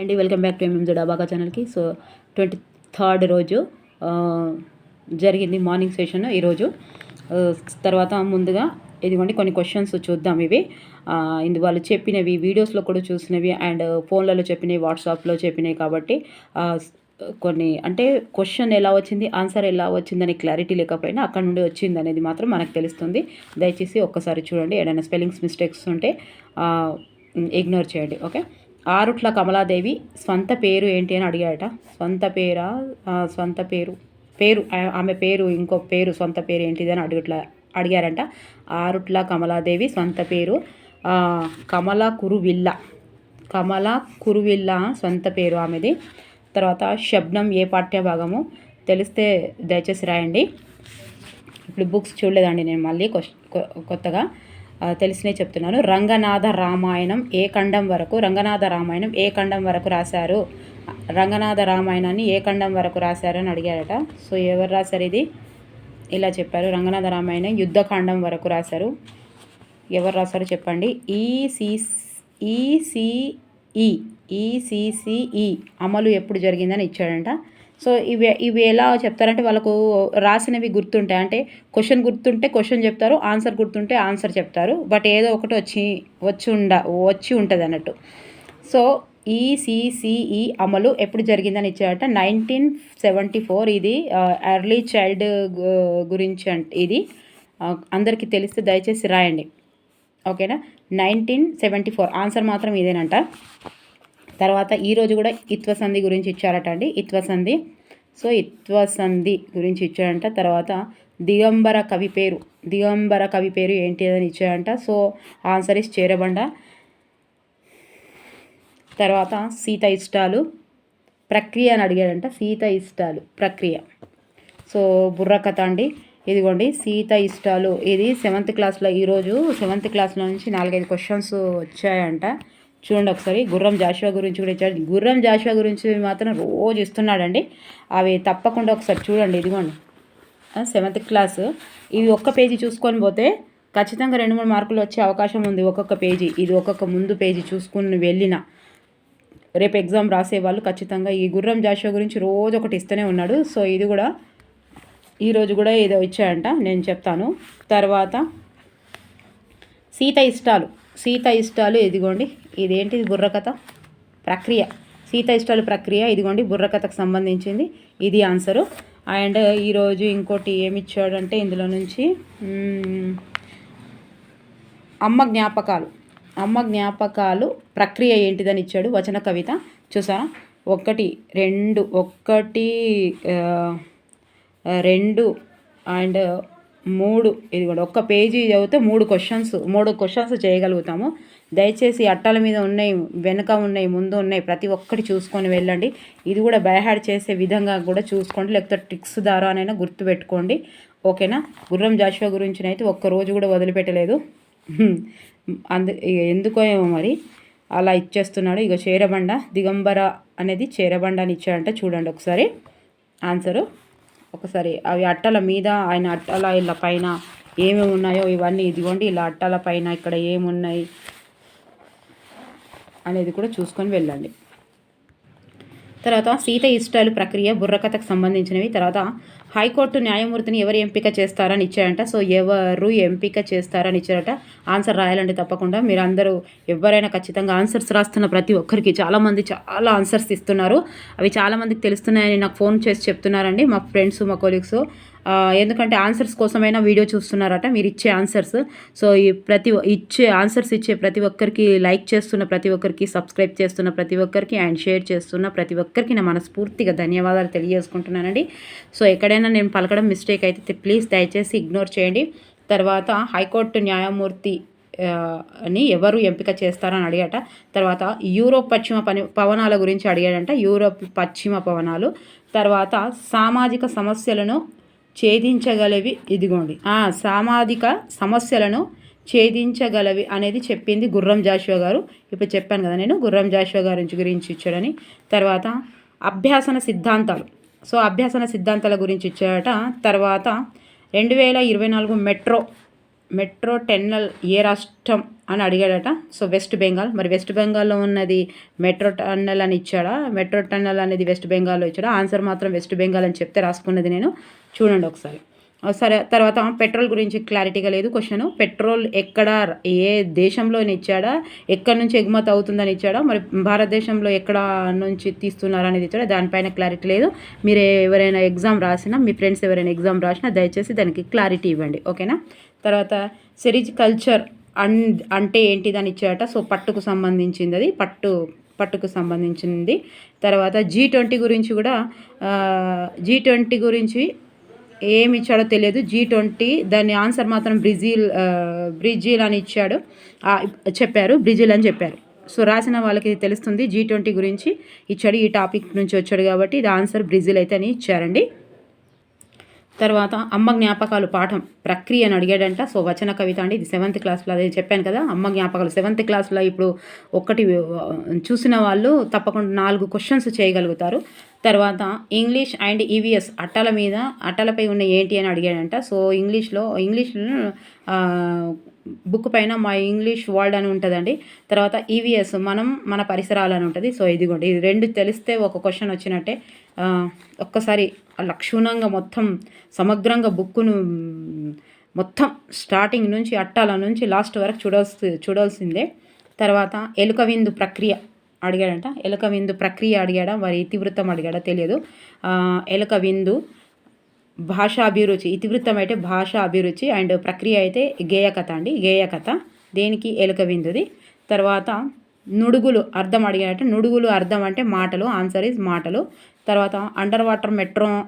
అండి welcome back to MMZ అబాగా ఛానల్కి. సో ట్వంటీ థర్డ్ రోజు జరిగింది మార్నింగ్ సెషన్ ఈరోజు. తర్వాత ముందుగా ఇదిగోండి కొన్ని క్వశ్చన్స్ చూద్దాం ఇవి. ఇందు వాళ్ళు చెప్పినవి వీడియోస్లో కూడా చూసినవి అండ్ ఫోన్లలో చెప్పినవి వాట్సాప్లో చెప్పినవి కాబట్టి కొన్ని అంటే క్వశ్చన్ ఎలా వచ్చింది ఆన్సర్ ఎలా వచ్చిందని క్లారిటీ లేకపోయినా అక్కడ నుండి వచ్చింది అనేది మాత్రం మనకు తెలుస్తుంది. దయచేసి ఒక్కసారి చూడండి ఏదైనా స్పెల్లింగ్స్ మిస్టేక్స్ ఉంటే ఇగ్నోర్ చేయండి ఓకే? ఆరుట్ల కమలాదేవి స్వంత పేరు ఏంటి అని అడిగాడట స్వంత పేరా? స్వంత పేరు. పేరు ఆమె పేరు ఇంకో పేరు సొంత పేరు ఏంటిది అని అడుగుట్ల అడిగారంట. ఆరుట్ల కమలాదేవి సొంత పేరు కమల కురువిల్ల. కమల కురువిల్ల సొంత పేరు ఆమెది. తర్వాత శబ్నం ఏ పాఠ్య భాగము తెలిస్తే దయచేసి రాయండి. ఇప్పుడు బుక్స్ చూడలేదండి నేను మళ్ళీ కొ- కొత్తగా. తెలిసినే చెప్తున్నాను. రంగనాథ రామాయణం ఏ ఖండం వరకు రంగనాథ రామాయణం ఏ ఖండం వరకు రాశారు? రంగనాథ రామాయణాన్ని ఏ ఖండం వరకు రాశారు అని అడిగారట. సో ఎవరు రాశారు ఇది? ఇలా చెప్పారు. రంగనాథ రామాయణం యుద్ధకాండం వరకు రాశారు. ఎవరు రాశారో చెప్పండి. ఈసీ ఈసీఈ ఈసీసీఈ అమలు ఎప్పుడు జరిగిందని ఇచ్చాడంట. సో ఇవి ఇవి ఎలా చెప్తారంటే వాళ్ళకు రాసినవి గుర్తుంటాయి. అంటే క్వశ్చన్ గుర్తుంటే క్వశ్చన్ చెప్తారు ఆన్సర్ గుర్తుంటే ఆన్సర్ చెప్తారు. బట్ ఏదో ఒకటి వచ్చి వచ్చి ఉండ వచ్చి ఉంటుంది అన్నట్టు. సో ఈసీసీఈ అమలు ఎప్పుడు జరిగిందని ఇచ్చారట? నైన్టీన్ సెవెంటీ ఫోర్ ఇది ఎర్లీ చైల్డ్ గురించి అంట ఇది. అందరికీ తెలిస్తే దయచేసి రాయండి. ఓకేనా? నైన్టీన్ సెవెంటీ ఫోర్ ఆన్సర్ మాత్రం ఇదేనంట. తర్వాత ఈరోజు కూడా ఇత్వసంధి గురించి ఇచ్చారట అండి. ఇత్వసంధి. సో ఇత్వసంధి గురించి ఇచ్చారంట తర్వాత దిగంబర కవి పేరు. దిగంబర కవి పేరు ఏంటి అని ఇచ్చారంట సో ఆన్సర్ ఇస్ చేరబండ. తర్వాత సీత ఇష్టాలు. ప్రక్రియ అని అడిగాడంట. సీత ఇష్టాలు. ప్రక్రియ. సో బుర్రకథ అండి. ఇదిగోండి. సీత ఇష్టాలు. ఇది సెవెంత్ క్లాస్లో ఈరోజు సెవెంత్ క్లాస్లో నుంచి నాలుగైదు క్వశ్చన్స్ వచ్చాయంట. చూడండి ఒకసారి గుర్రం జాషువా గురించి కూడా ఇచ్చాడు. గుర్రం జాషువా గురించి మాత్రం రోజు ఇస్తున్నాడండి. అవి తప్పకుండా ఒకసారి చూడండి ఇదిగోండి. సెవెంత్ క్లాస్ ఇవి ఒక్క పేజీ చూసుకొని పోతే ఖచ్చితంగా రెండు మూడు మార్కులు వచ్చే అవకాశం ఉంది ఒక్కొక్క పేజీ. ఇది ఒక్కొక్క ముందు పేజీ చూసుకుని వెళ్ళిన. రేపు ఎగ్జామ్ రాసే వాళ్ళు ఖచ్చితంగా ఈ గుర్రం జాషువా గురించి రోజు ఒకటి ఇస్తూనే ఉన్నాడు. సో ఇది కూడా ఈరోజు కూడా ఏదో ఇచ్చాయంట నేను చెప్తాను. తర్వాత సీత ఇష్టాలు. సీత ఇష్టాలు ఇదిగోండి. ఇదేంటి బుర్రకథ ప్రక్రియ. సీత ఇష్టాలు ప్రక్రియ ఇదిగోండి బుర్రకథకు సంబంధించింది. ఇది ఆన్సరు అండ్ ఈరోజు ఇంకోటి ఏమిచ్చాడంటే ఇందులో నుంచి అమ్మ జ్ఞాపకాలు. అమ్మ జ్ఞాపకాలు ప్రక్రియ ఏంటిదని ఇచ్చాడు వచన కవిత. చూసారా ఒకటి రెండు ఒకటి రెండు అండ్ మూడు ఇది కూడా ఒక్క పేజీ చదివితే మూడు క్వశ్చన్స్ మూడు క్వశ్చన్స్ చేయగలుగుతాము. దయచేసి అట్టాల మీద ఉన్నాయి వెనక ఉన్నాయి ముందు ఉన్నాయి ప్రతి ఒక్కటి చూసుకొని వెళ్ళండి. ఇది కూడా బైహాడ్ చేసే విధంగా కూడా చూసుకోండి లేకపోతే ట్రిక్స్ ద్వారానైనా గుర్తుపెట్టుకోండి ఓకేనా? గుర్రం జాషువా గురించి అయితే ఒక్క రోజు కూడా వదిలిపెట్టలేదు. అందు ఎందుకో ఏమో మరి. అలా ఇచ్చేస్తున్నాడు. ఇక చేరబండ దిగంబర అనేది చేరబండ అని ఇచ్చాడంట. చూడండి ఒకసారి. ఆన్సరు ఒకసారి అవి అట్టల మీద ఆయన అట్టల ఇలా పైన ఏమేమి ఉన్నాయో ఇవన్నీ ఇదిగోండి ఇలా అట్టల పైన ఇక్కడ ఏమున్నాయి అనేది కూడా చూసుకొని వెళ్ళండి. తర్వాత సీత ఇష్టాలు ప్రక్రియ బుర్రకథకు సంబంధించినవి. తర్వాత హైకోర్టు న్యాయమూర్తిని ఎవరు ఎంపిక చేస్తారని ఇచ్చారంట సో ఎవరు ఎంపిక చేస్తారని ఇచ్చారట ఆన్సర్ రాయాలండి తప్పకుండా మీరు అందరూ ఎవరైనా ఖచ్చితంగా ఆన్సర్స్ రాస్తున్న ప్రతి ఒక్కరికి చాలామంది చాలా ఆన్సర్స్ ఇస్తున్నారు. అవి చాలామందికి తెలుస్తున్నాయని నాకు ఫోన్ చేసి చెప్తున్నారండి. మా ఫ్రెండ్స్ మా కొలీగ్స్ ఎందుకంటే ఆన్సర్స్ కోసమైనా వీడియో చూస్తున్నారట మీరు ఇచ్చే ఆన్సర్స్. సో ఈ ప్రతి ఇచ్చే ఆన్సర్స్ ఇచ్చే ప్రతి ఒక్కరికి లైక్ చేస్తున్న ప్రతి ఒక్కరికి సబ్స్క్రైబ్ చేస్తున్న ప్రతి ఒక్కరికి అండ్ షేర్ చేస్తున్న ప్రతి ఒక్కరికి నా మనస్ఫూర్తిగా ధన్యవాదాలు తెలియజేసుకుంటున్నానండి. సో ఎక్కడైనా నేను పలకడం మిస్టేక్ అయితే ప్లీజ్ దయచేసి ఇగ్నోర్ చేయండి. తర్వాత హైకోర్టు న్యాయమూర్తి అని ఎవరు ఎంపిక చేస్తారని అడిగాట. తర్వాత యూరోప్ పశ్చిమ పని పవనాల గురించి అడిగాడంట. యూరోప్ పశ్చిమ పవనాలు. తర్వాత సామాజిక సమస్యలను ఛేదించగలవి. ఇదిగోండి. ఆ, సామాజిక సమస్యలను ఛేదించగలవి అనేది చెప్పింది గుర్రం జాషువా గారు. ఇప్పుడు చెప్పాను కదా నేను గుర్రం జాషువా గారి గురించి ఇచ్చాడని. తర్వాత అభ్యాసన సిద్ధాంతాలు. సో అభ్యాసన సిద్ధాంతాల గురించి ఇచ్చాడట. తర్వాత రెండు వేల ఇరవై నాలుగు మెట్రో మెట్రో టెన్నల్ ఏ రాష్ట్రం అని అడిగాడట. సో వెస్ట్ బెంగాల్. మరి వెస్ట్ బెంగాల్లో ఉన్నది మెట్రో టన్నల్ అని ఇచ్చాడా? మెట్రో టన్నల్ అనేది వెస్ట్ బెంగాల్లో ఇచ్చాడా? ఆన్సర్ మాత్రం వెస్ట్ బెంగాల్ అని చెప్తే రాసుకున్నది నేను. చూడండి ఒకసారి. సరే తర్వాత పెట్రోల్ గురించి క్లారిటీగా లేదు క్వశ్చన్. పెట్రోల్ ఎక్కడ ఏ దేశంలో ఇచ్చాడా ఎక్కడి నుంచి ఎగుమతి అవుతుందని ఇచ్చాడా మరి భారతదేశంలో ఎక్కడ నుంచి తీస్తున్నారు అనేది ఇచ్చాడా దానిపైన క్లారిటీ లేదు. మీరు ఎవరైనా ఎగ్జామ్ రాసినా మీ ఫ్రెండ్స్ ఎవరైనా ఎగ్జామ్ రాసినా దయచేసి దానికి క్లారిటీ ఇవ్వండి ఓకేనా? తర్వాత సెరిజ్ కల్చర్ అన్ అంటే ఏంటిదని ఇచ్చాట సో పట్టుకు సంబంధించింది అది పట్టు పట్టుకు సంబంధించింది. తర్వాత జీ ట్వంటీ గురించి కూడా జీ ట్వంటీ గురించి ఏమి ఇచ్చాడో తెలియదు. జీ ట్వంటీ దాని ఆన్సర్ మాత్రం బ్రిజిల్ బ్రిజిల్ అని ఇచ్చాడు. చెప్పారు. బ్రిజిల్ అని చెప్పారు. సో రాసిన వాళ్ళకి ఇది తెలుస్తుంది జీ ట్వంటీ గురించి. ఇచ్చాడు. ఈ టాపిక్ నుంచి వచ్చాడు కాబట్టి ఇది ఆన్సర్ బ్రిజిల్ అయితే అని ఇచ్చారండి. తర్వాత అమ్మ జ్ఞాపకాలు పాఠం ప్రక్రియ అని అడిగాడంట. సో వచన కవిత అండి. ఇది సెవెంత్ క్లాస్లో అదే చెప్పాను కదా. అమ్మ జ్ఞాపకాలు సెవెంత్ క్లాస్లో ఇప్పుడు ఒకటి చూసిన వాళ్ళు తప్పకుండా నాలుగు క్వశ్చన్స్ చేయగలుగుతారు. తర్వాత ఇంగ్లీష్ అండ్ ఈవీఎస్ అట్టల మీద అట్టలపై ఉన్న ఏంటి అని అడిగాడంట. సో ఇంగ్లీష్లో ఇంగ్లీష్లో బుక్ పైన మా ఇంగ్లీష్ వరల్డ్ అని ఉంటుందండి. తర్వాత ఈవీఎస్ మనం మన పరిసరాలు అని ఉంటుంది. సో ఇదిగోండి. ఇది రెండు తెలిస్తే ఒక క్వశ్చన్ వచ్చినట్టే. ఒక్కసారి లక్షణంగా మొత్తం సమగ్రంగా బుక్కును మొత్తం స్టార్టింగ్ నుంచి అట్టాల నుంచి లాస్ట్ వరకు చూడాల్సి చూడాల్సిందే. తర్వాత ఎలుక విందు ప్రక్రియ అడిగాడంట. ఎలుక విందు ప్రక్రియ అడిగాడా? మరి ఇతివృత్తం అడిగాడా? తెలియదు. ఎలుక విందు భాషా అభిరుచి ఇతివృత్తం అయితే భాషా అభిరుచి అండ్ ప్రక్రియ అయితే గేయకథ అండి. గేయకథ దేనికి? ఎలుక విందుది తర్వాత నుడుగులు అర్థం అడిగాడంటే. నుడుగులు అర్థం అంటే మాటలు. ఆన్సర్ ఇస్ మాటలు. తర్వాత అండర్ వాటర్ మెట్రో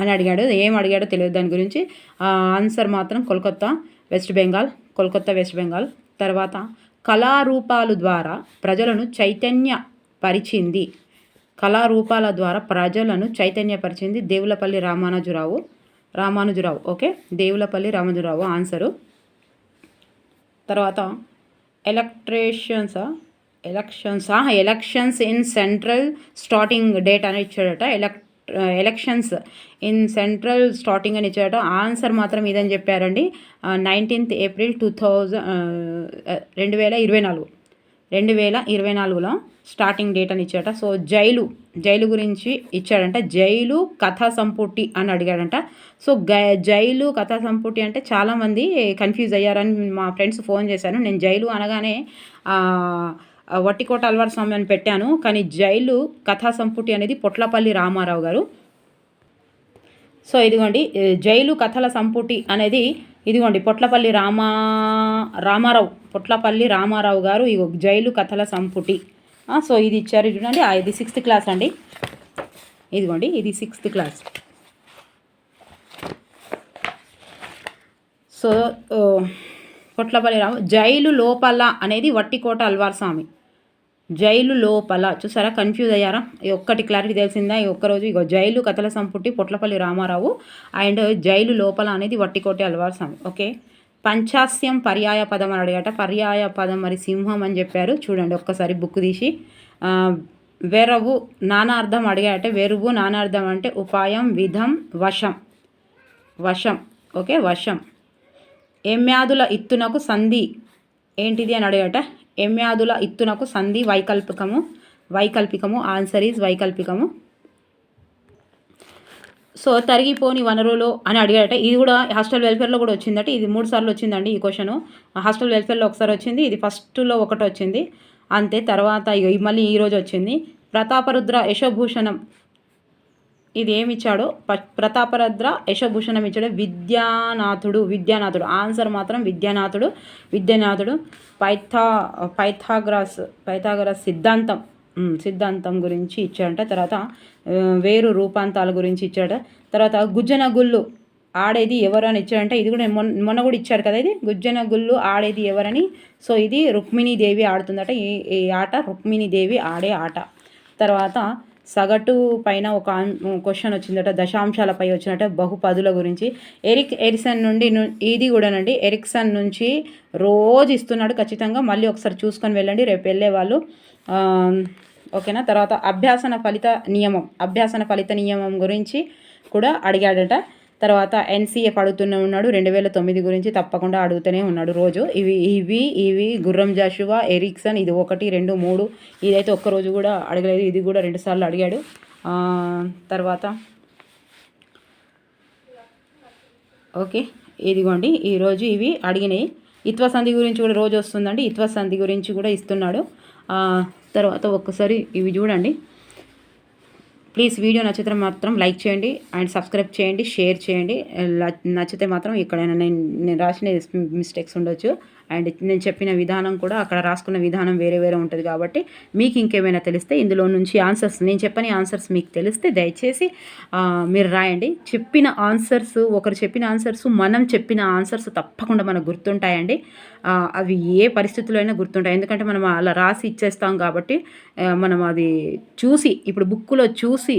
అని అడిగాడు. ఏం అడిగాడో తెలియదు. దాని గురించి ఆ, ఆన్సర్ మాత్రం కోల్కత్తా వెస్ట్ బెంగాల్ కోల్కత్తా వెస్ట్ బెంగాల్. తర్వాత కళారూపాలు ద్వారా ప్రజలను చైతన్య పరిచింది. కళారూపాల ద్వారా ప్రజలను చైతన్యపరిచింది దేవులపల్లి రామానుజురావు. రామానుజురావు ఓకే? దేవులపల్లి రామానుజురావు ఆన్సరు. తర్వాత ఎలక్ట్రేషన్స్ elections elections in central starting date అని ఇచ్చాడట. ఎలక్ ఎలక్షన్స్ ఇన్ సెంట్రల్ స్టార్టింగ్ అని ఇచ్చాడట. ఆన్సర్ మాత్రం ఇదని చెప్పారండి. నైన్టీన్త్ ఏప్రిల్ టూ థౌజండ్ రెండు వేల ఇరవై నాలుగు. రెండు వేల ఇరవై నాలుగులో స్టార్టింగ్ డేట్ అని ఇచ్చాడట. సో జైలు జైలు గురించి ఇచ్చాడంట. జైలు కథా సంపుటి అని అడిగాడంట. సో గ జైలు కథా సంపుటి అంటే చాలామంది కన్ఫ్యూజ్ అయ్యారని మా ఫ్రెండ్స్ ఫోన్ చేశాను. నేను జైలు అనగానే వట్టికోట అల్వార్ స్వామి అని పెట్టాను. కానీ జైలు కథా సంపుటి అనేది పొట్లపల్లి రామారావు గారు. సో ఇదిగోండి జైలు కథల సంపుటి అనేది ఇదిగోండి పొట్లపల్లి రామా రామారావు పొట్లపల్లి రామారావు గారు ఇగో జైలు కథల సంపుటి. సో ఇది ఇచ్చారు చూడండి ఇది సిక్స్త్ క్లాస్ అండి. ఇదిగోండి ఇది sixth class. So Potlapalli Rama jail లోపల అనేది వట్టికోట అల్వార్ స్వామి జైలు లోపల చూసారా? కన్ఫ్యూజ్ అయ్యారా? ఈ ఒక్కటి క్లారిటీ తెలిసిందా? ఈ ఒక్కరోజు ఇగో జైలు కథల సంపుటి పొట్లపల్లి రామారావు అండ్ జైలు లోపల అనేది వట్టికోటి అల్వార్ స్వామి ఓకే? పంచాస్యం పర్యాయ పదం అని అడిగాట. పర్యాయ పదం మరి సింహం అని చెప్పారు. చూడండి ఒక్కసారి బుక్ తీసి. వెరవు నానార్థం అడిగాట. వెరువు నానార్థం అంటే ఉపాయం విధం వశం. వశం ఓకే? వశం. ఎమ్యాదుల ఇత్తునకు సంధి ఏంటిది అని అడిగట. ఎమ్యాదుల ఇత్తునకు సంధి వైకల్పికము. వైకల్పికము ఆన్సర్ ఈజ్ వైకల్పికము. సో తరిగిపోని వనరులు అని అడిగాడట ఇది కూడా హాస్టల్ వెల్ఫేర్లో కూడా వచ్చిందట. ఇది మూడు సార్లు వచ్చిందండి ఈ క్వశ్చన్ హాస్టల్ వెల్ఫేర్లో ఒకసారి వచ్చింది. ఇది ఫస్ట్లో ఒకటి వచ్చింది. అంతే తర్వాత మళ్ళీ ఈరోజు వచ్చింది. ప్రతాపరుద్ర యశోభూషణం ఇది ఏమి ఇచ్చాడో ప- ప్రతాపరుద్ర యశభూషణం ఇచ్చాడు విద్యానాథుడు విద్యానాథుడు. ఆన్సర్ మాత్రం విద్యానాథుడు విద్యానాథుడు. పైథా పైథాగ్రాస్ పైథాగ్రాస్ సిద్ధాంతం. సిద్ధాంతం గురించి ఇచ్చాడంట. తర్వాత వేరు రూపాంతాల గురించి ఇచ్చాడ తర్వాత గుజ్జన గుళ్ళు ఆడేది ఎవరు అని ఇచ్చాడంటే ఇది కూడా మొన్న మొన్న కూడా ఇచ్చారు కదా ఇది? గుజ్జన గుళ్ళు ఆడేది ఎవరని? సో ఇది రుక్మిణీదేవి ఆడుతుందట. ఈ ఈ ఆట రుక్మిణీదేవి ఆడే ఆట. తర్వాత సగటు పైన ఒక క్వశ్చన్ వచ్చిందట దశాంశాలపై వచ్చినట్ట బహుపదుల గురించి. ఎరిక్ ఎరిసన్ నుండి ఇది కూడానండి ఎరిక్సన్ నుంచి రోజు ఇస్తున్నాడు ఖచ్చితంగా. మళ్ళీ ఒకసారి చూసుకొని వెళ్ళండి రేపు వెళ్ళే వాళ్ళు. ఓకేనా? తర్వాత అభ్యాసన ఫలిత నియమం అభ్యాసన ఫలిత నియమం గురించి కూడా అడిగాడట. తర్వాత ఎన్సీఎఫ్ అడుగుతూనే ఉన్నాడు. రెండు వేల తొమ్మిది గురించి తప్పకుండా అడుగుతూనే ఉన్నాడు రోజు. ఇవి ఇవి ఇవి గుర్రం జాషువా ఎరిక్సన్ ఇది ఒకటి రెండు మూడు. ఇదైతే ఒక్కరోజు కూడా అడగలేదు. ఇది కూడా రెండు సార్లు అడిగాడు. తర్వాత ఓకే. ఇదిగోండి. ఈరోజు ఇవి అడిగినాయి. ఇత్వ సంధి గురించి కూడా రోజు వస్తుందండి. ఇత్వ సంధి గురించి కూడా ఇస్తున్నాడు. తర్వాత ఒక్కసారి ఇవి చూడండి. ప్లీజ్ వీడియో నచ్చితే మాత్రం లైక్ చేయండి అండ్ సబ్స్క్రైబ్ చేయండి షేర్ చేయండి. నచ్చితే మాత్రం ఎక్కడైనా నేను నేను రాసిన మిస్టేక్స్ ఉండొచ్చు. అండ్ నేను చెప్పిన విధానం కూడా అక్కడ రాసుకున్న విధానం వేరే వేరే ఉంటుంది కాబట్టి మీకు ఇంకేమైనా తెలిస్తే ఇందులో నుంచి ఆన్సర్స్ నేను చెప్పని ఆన్సర్స్ మీకు తెలిస్తే దయచేసి మీరు రాయండి. చెప్పిన ఆన్సర్స్ ఒకరు చెప్పిన ఆన్సర్స్ మనం చెప్పిన ఆన్సర్స్ తప్పకుండా మనకు గుర్తుంటాయండి. అవి ఏ పరిస్థితుల్లో అయినా గుర్తుంటాయి. ఎందుకంటే మనం అలా రాసి ఇచ్చేస్తాం కాబట్టి మనం అది చూసి ఇప్పుడు బుక్కులో చూసి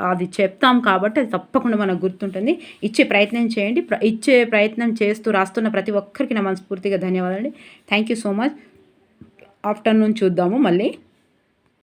అది చెప్తాం కాబట్టి అది తప్పకుండా మనకు గుర్తుంటుంది. ఇచ్చే ప్రయత్నం చేయండి. ప్ర- ఇచ్చే ప్రయత్నం చేస్తూ రాస్తున్న ప్రతి ఒక్కరికి నా మనస్ఫూర్తిగా ధన్యవాదాలు thank you so much afternoon చూద్దాము మళ్ళీ.